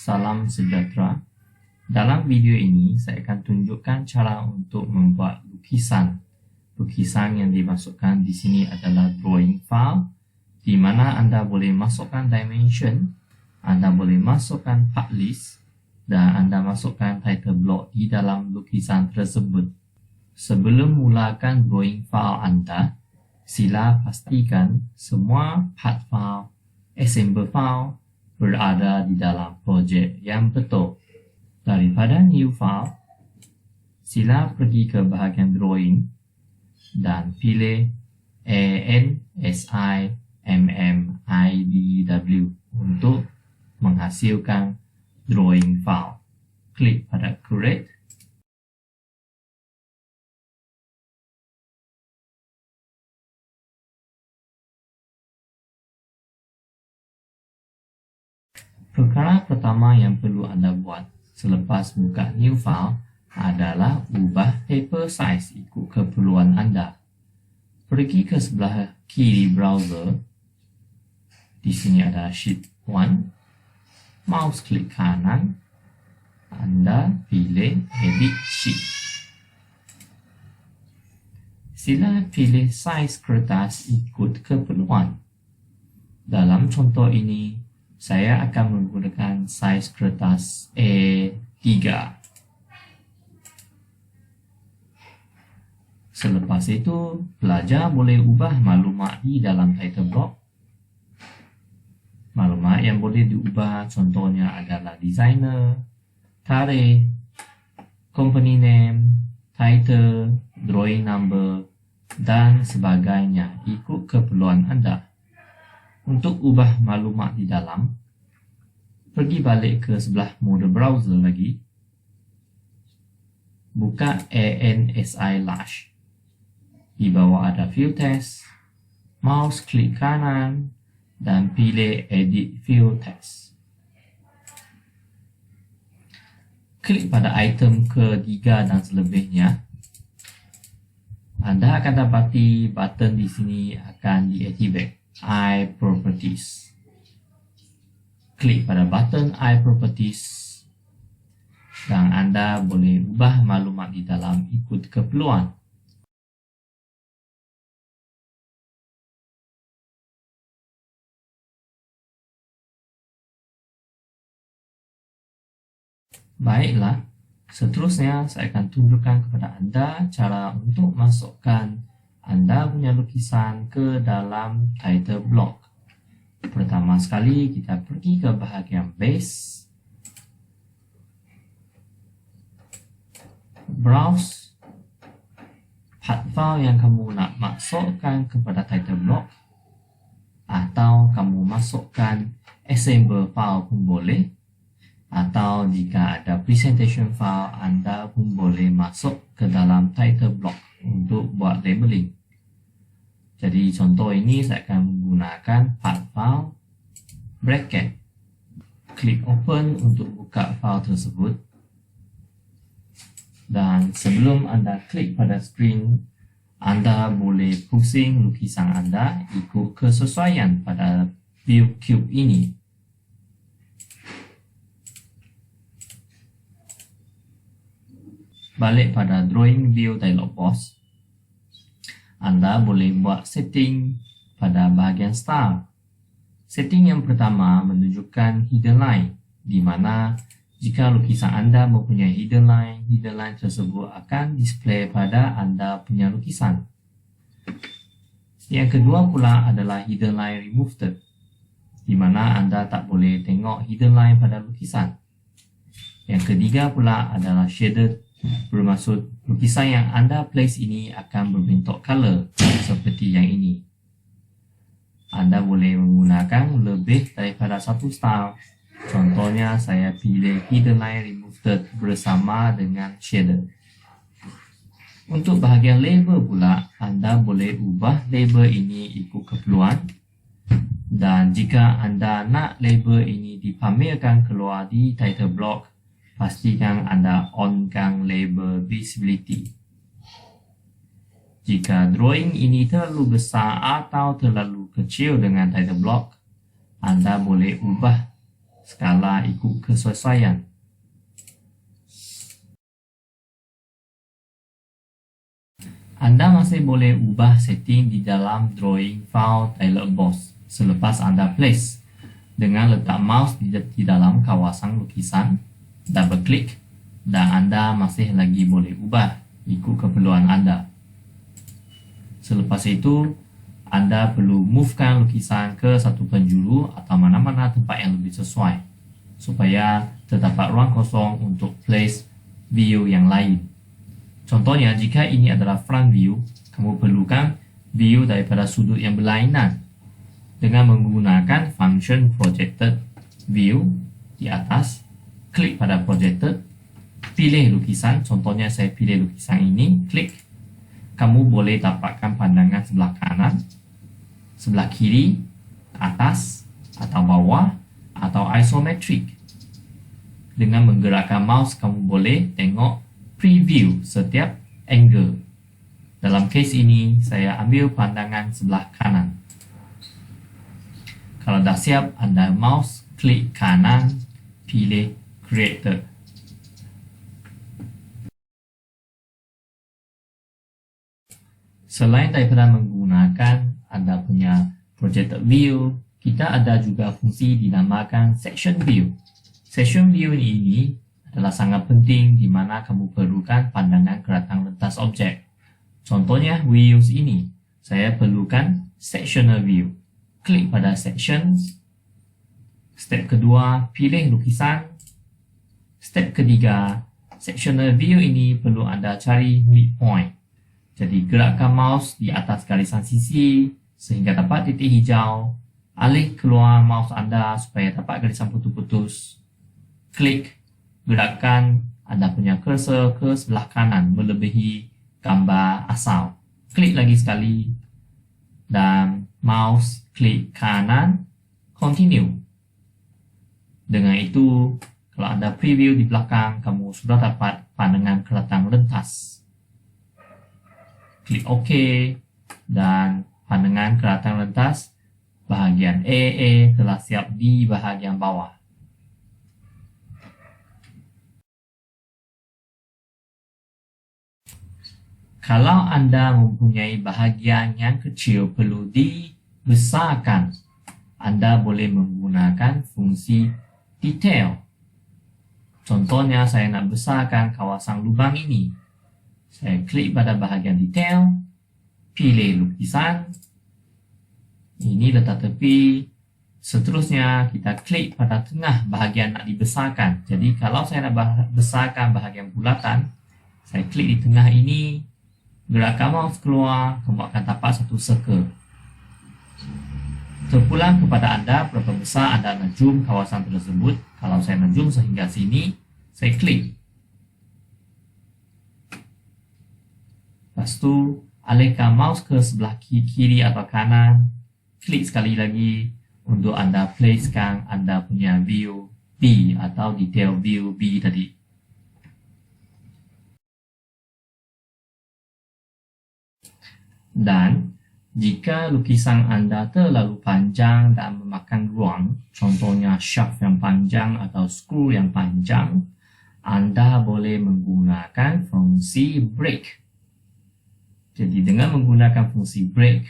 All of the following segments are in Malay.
salam sejahtera. Dalam video ini, saya akan tunjukkan cara untuk membuat lukisan. Lukisan yang dimasukkan di sini adalah drawing file di mana anda boleh masukkan dimension, anda boleh masukkan part list dan anda masukkan title block di dalam lukisan tersebut. Sebelum mulakan drawing file anda, sila pastikan semua part file, assemble file berada di dalam projek yang betul. Daripada new file, sila pergi ke bahagian drawing dan pilih ANSIMMIDW untuk menghasilkan drawing file. Klik pada create Perkara pertama yang perlu anda buat selepas buka new file adalah ubah paper size ikut keperluan anda. Pergi ke sebelah kiri browser. Di sini ada sheet 1. Mouse klik kanan. Anda pilih edit sheet. Sila pilih size kertas ikut keperluan. Dalam contoh ini, saya akan menggunakan saiz kertas A3. Selepas itu, pelajar boleh ubah maklumat di dalam title block. Maklumat yang boleh diubah contohnya adalah designer, tarikh, company name, title, drawing number dan sebagainya ikut keperluan anda. Untuk ubah maklumat di dalam, pergi balik ke sebelah mode browser lagi. Buka ANSI Lush. Di bawah ada View Test. Mouse klik kanan dan pilih Edit View Test. Klik pada item ketiga dan selebihnya. Anda akan dapati button di sini akan diaktifkan iProperties. Klik pada button iProperties dan anda boleh ubah maklumat di dalam ikut keperluan. Baiklah, seterusnya saya akan tunjukkan kepada anda cara untuk masukkan anda punya lukisan ke dalam title block. Pertama sekali kita pergi ke bahagian base. Browse part file yang kamu nak masukkan kepada title block atau kamu masukkan assemble file pun boleh atau jika ada presentation file anda pun boleh masuk ke dalam title block untuk buat labeling. Jadi contoh ini saya akan menggunakan part file bracket. Klik open untuk buka file tersebut. Dan sebelum anda klik pada screen, anda boleh pusing lukisan anda ikut kesesuaian pada view cube ini. balik pada drawing view dialog box anda boleh buat setting pada bahagian style. Setting yang pertama menunjukkan hidden line di mana jika lukisan anda mempunyai hidden line hidden line tersebut akan display pada anda punya lukisan. Yang kedua pula adalah hidden line removed di mana anda tak boleh tengok hidden line pada lukisan. Yang ketiga pula adalah shaded bermaksud lukisan yang anda place ini akan berbentuk color seperti yang ini. Anda boleh menggunakan lebih daripada satu style. Contohnya saya pilih hidden line removed bersama dengan shader. Untuk bahagian label pula, anda boleh ubah label ini ikut keperluan. Dan jika anda nak label ini dipamerkan keluar di title block, pastikan anda onkan label visibility. Jika drawing ini terlalu besar atau terlalu kecil dengan title block, anda boleh ubah skala ikut kesesuaian. Anda masih boleh ubah setting di dalam drawing file dialog box selepas anda place dengan letak mouse di dalam kawasan lukisan, double click dan anda masih lagi boleh ubah ikut keperluan anda. Selepas itu, anda perlu movekan lukisan ke satu penjuru atau mana-mana tempat yang lebih sesuai supaya terdapat ruang kosong untuk place view yang lain. Contohnya, jika ini adalah front view, kamu perlukan view daripada sudut yang berlainan dengan menggunakan function projected view di atas, klik pada projected, pilih lukisan, contohnya saya pilih lukisan ini, klik, kamu boleh dapatkan pandangan sebelah kanan, sebelah kiri, atas, atau bawah, atau isometric. Dengan menggerakkan mouse, kamu boleh tengok preview setiap angle. Dalam case ini, saya ambil pandangan sebelah kanan. Kalau dah siap, anda mouse klik kanan, pilih creator. Selain daripada menggunakan anda punya projected view, kita ada juga fungsi dinamakan section view. Section view ini adalah sangat penting di mana kamu perlukan pandangan keratang letas objek. Contohnya, we use ini. Saya perlukan sectional view. Klik pada sections. Step kedua, pilih lukisan. Step ketiga, sectional view ini perlu anda cari midpoint. Jadi, gerakkan mouse di atas garisan sisi sehingga dapat titik hijau. Alih keluar mouse anda supaya dapat garisan putus-putus. Klik gerakkan anda punya cursor ke sebelah kanan melebihi gambar asal. Klik lagi sekali dan mouse klik kanan, continue. Dengan itu, kalau anda preview di belakang, kamu sudah dapat pandangan keratang lentas. Klik OK dan pandangan keratang lentas bahagian AA telah siap di bahagian bawah. Kalau anda mempunyai bahagian yang kecil perlu dibesarkan, anda boleh menggunakan fungsi detail. Contohnya, saya nak besarkan kawasan lubang ini. Saya klik pada bahagian detail, pilih lukisan. Ini letak tepi. Seterusnya, kita klik pada tengah bahagian nak dibesarkan. Jadi, kalau saya nak besarkan bahagian bulatan, saya klik di tengah ini, Gerakan mouse keluar, kamu akan satu circle. Terpulang kepada anda berapa besar anda zoom kawasan tersebut. Kalau saya zoom sehingga sini, saya klik. Lepas tu, alihkan mouse ke sebelah kiri atau kanan. Klik sekali lagi untuk anda placekan anda punya view B atau detail view B tadi. Dan jika lukisan anda terlalu panjang dan memakan ruang, contohnya shaft yang panjang atau skru yang panjang, anda boleh menggunakan fungsi break. Jadi dengan menggunakan fungsi break,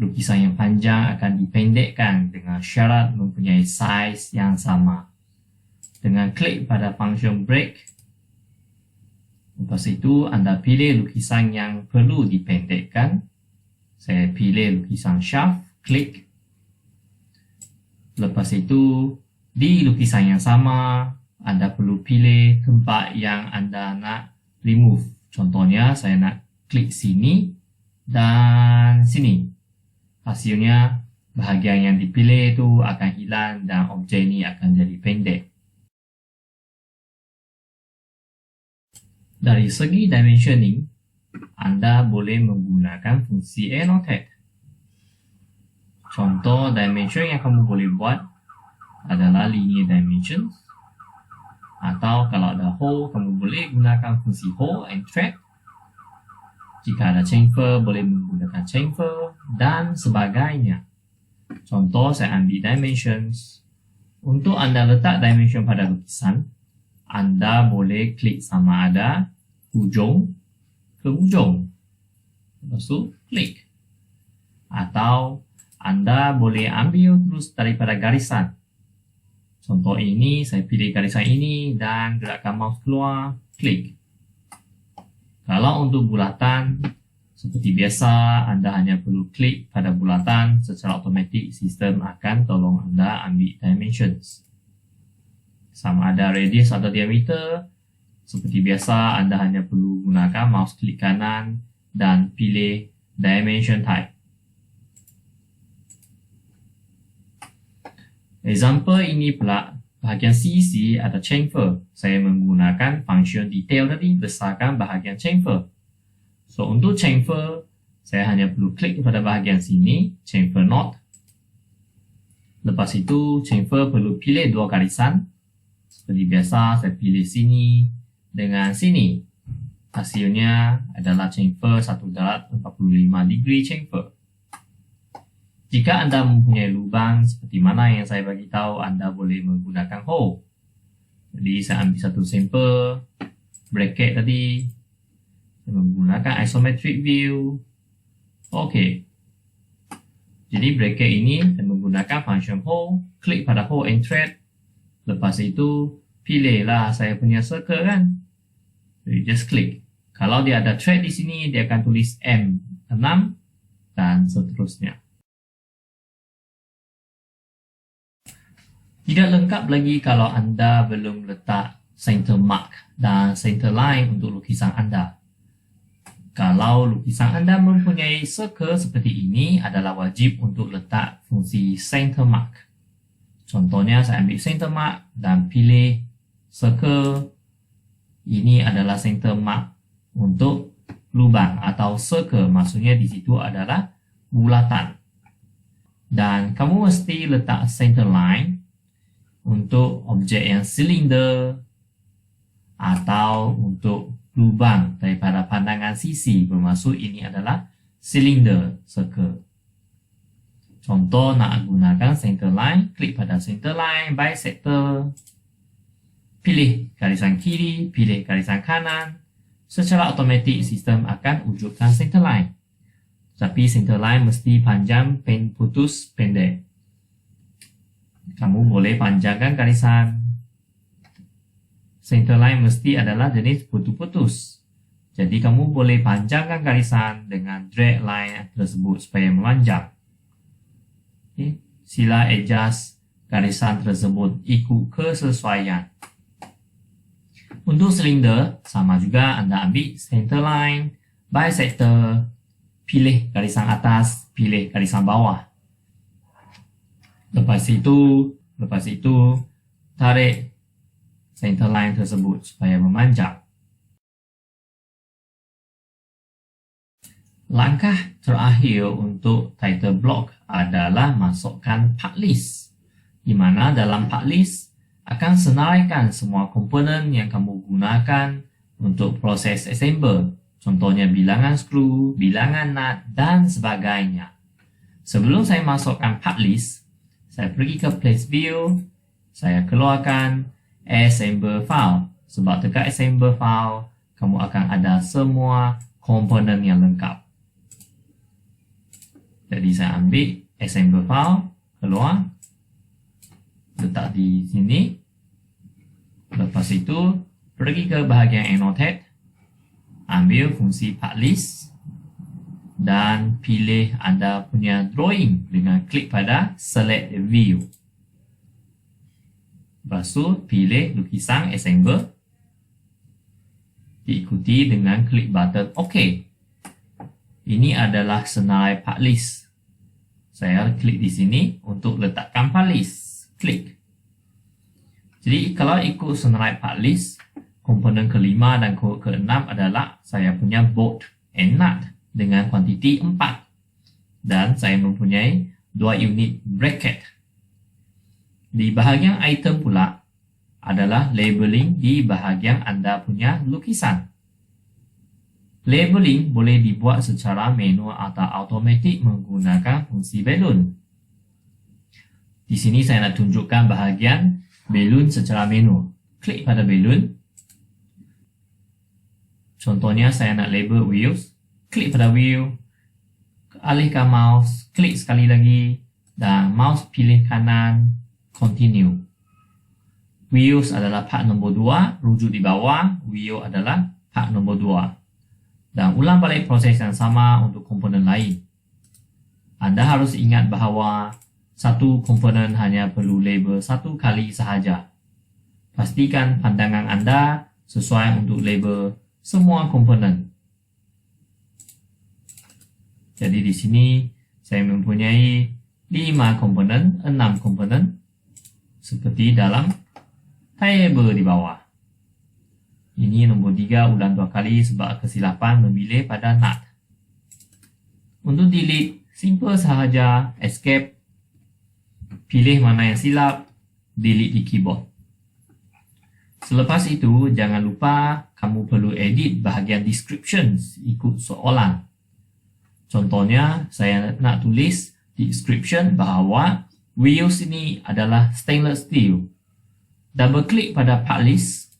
lukisan yang panjang akan dipendekkan dengan syarat mempunyai saiz yang sama. Dengan klik pada function break, lepas itu anda pilih lukisan yang perlu dipendekkan saya pilih lukisan shaft, klik. Lepas itu, di lukisan yang sama, anda perlu pilih tempat yang anda nak remove. Contohnya, saya nak klik sini dan sini. Hasilnya, bahagian yang dipilih itu akan hilang dan objek ini akan jadi pendek. Dari segi dimensioning, anda boleh menggunakan fungsi annotate. Contoh dimension yang kamu boleh buat adalah linear dimension. Atau kalau ada hole, kamu boleh gunakan fungsi hole and thread. Jika ada chamfer, boleh menggunakan chamfer dan sebagainya. Contoh, saya ambil dimensions Untuk anda letak dimension pada lukisan, anda boleh klik sama ada hujung ke hujung. Lepas tu, klik. Atau anda boleh ambil terus daripada garisan. Contoh ini, saya pilih garisan ini dan gerakkan mouse keluar, klik. Kalau untuk bulatan, seperti biasa, anda hanya perlu klik pada bulatan secara automatik sistem akan tolong anda ambil dimensions sama ada radius atau diameter. Seperti biasa, anda hanya perlu gunakan mouse klik kanan dan pilih dimension type. Example ini pula bahagian CC ada chamfer. Saya menggunakan function detail tadi besarkan bahagian chamfer. So untuk chamfer, saya hanya perlu klik pada bahagian sini, chamfer knot. Lepas itu, chamfer perlu pilih dua garisan seperti biasa, saya pilih sini dengan sini. Hasilnya adalah chamfer 1 darat 45 degree chamfer. Jika anda mempunyai lubang seperti mana yang saya bagi tahu, anda boleh menggunakan hole. Jadi saya ambil satu sampel bracket tadi. Saya menggunakan isometric view. Okey. Jadi bracket ini saya menggunakan function hole. Klik pada hole and thread. Lepas itu, pilihlah saya punya circle kan. Jadi, just click. Kalau dia ada thread di sini, dia akan tulis M6 dan seterusnya. Tidak lengkap lagi kalau anda belum letak center mark dan center line untuk lukisan anda. Kalau lukisan anda mempunyai circle seperti ini adalah wajib untuk letak fungsi center mark. Contohnya saya ambil center mark dan pilih circle. Ini adalah center mark untuk lubang atau circle. Maksudnya di situ adalah bulatan. Dan kamu mesti letak center line untuk objek yang silinder atau untuk lubang daripada pandangan sisi bermaksud ini adalah silinder circle. Contoh nak gunakan center line, klik pada center line, bisector. Pilih garisan kiri, pilih garisan kanan. Secara automatik sistem akan wujudkan center line. Tapi center line mesti panjang, putus, pendek. Kamu boleh panjangkan garisan. Center line mesti adalah jenis putus-putus. Jadi kamu boleh panjangkan garisan dengan drag line tersebut supaya memanjang okay, sila adjust garisan tersebut ikut kesesuaian. Untuk silinder, sama juga anda ambil center line, bisector, pilih garisan atas, pilih garisan bawah. Lepas itu, lepas itu, tarik center line tersebut supaya memanjang. Langkah terakhir untuk title block adalah masukkan part list. Di mana dalam part list akan senaraikan semua komponen yang kamu gunakan untuk proses assemble. Contohnya bilangan skru, bilangan nut dan sebagainya. Sebelum saya masukkan part list, saya pergi ke place view, saya keluarkan assemble file. Sebab dekat assemble file, kamu akan ada semua komponen yang lengkap. Jadi saya ambil assemble file keluar letak di sini. Lepas itu pergi ke bahagian annotate ambil fungsi part list dan pilih anda punya drawing dengan klik pada select view. Lepas itu pilih lukisan assemble diikuti dengan klik button OK. Ini adalah senarai part list saya klik di sini untuk letakkan part list. Klik. Jadi kalau ikut senarai part list, komponen kelima dan ke keenam adalah saya punya bolt and nut dengan kuantiti 4. Dan saya mempunyai dua unit bracket. Di bahagian item pula adalah labeling di bahagian anda punya lukisan. Labeling boleh dibuat secara manual atau automatik menggunakan fungsi balloon. Di sini saya nak tunjukkan bahagian balloon secara manual. Klik pada balloon. Contohnya saya nak label wheels. Klik pada wheel. Alihkan mouse. Klik sekali lagi. Dan mouse pilih kanan. Continue. Wheels adalah part nombor 2. Rujuk di bawah. Wheel adalah part nombor 2. Dan ulang balik proses yang sama untuk komponen lain. Anda harus ingat bahawa satu komponen hanya perlu label satu kali sahaja. Pastikan pandangan anda sesuai untuk label semua komponen. Jadi di sini saya mempunyai lima komponen, enam komponen seperti dalam table di bawah. Ini nombor tiga ulang dua kali sebab kesilapan memilih pada nut. Untuk delete, simple sahaja escape pilih mana yang silap, delete di keyboard. Selepas itu, jangan lupa kamu perlu edit bahagian descriptions ikut soalan. Contohnya, saya nak tulis description bahawa wheels ini adalah stainless steel. Double klik pada part list.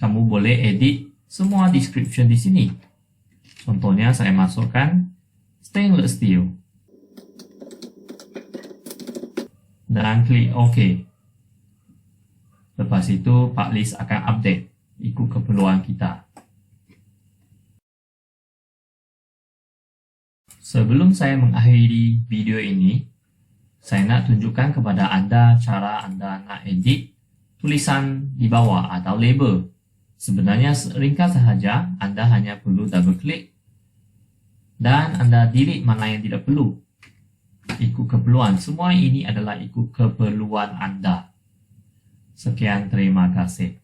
Kamu boleh edit semua description di sini. Contohnya, saya masukkan stainless steel. dan klik OK. Lepas itu, part list akan update ikut keperluan kita. Sebelum saya mengakhiri video ini, saya nak tunjukkan kepada anda cara anda nak edit tulisan di bawah atau label. Sebenarnya ringkas sahaja, anda hanya perlu double klik dan anda delete mana yang tidak perlu ikut keperluan. Semua ini adalah ikut keperluan anda. Sekian, terima kasih.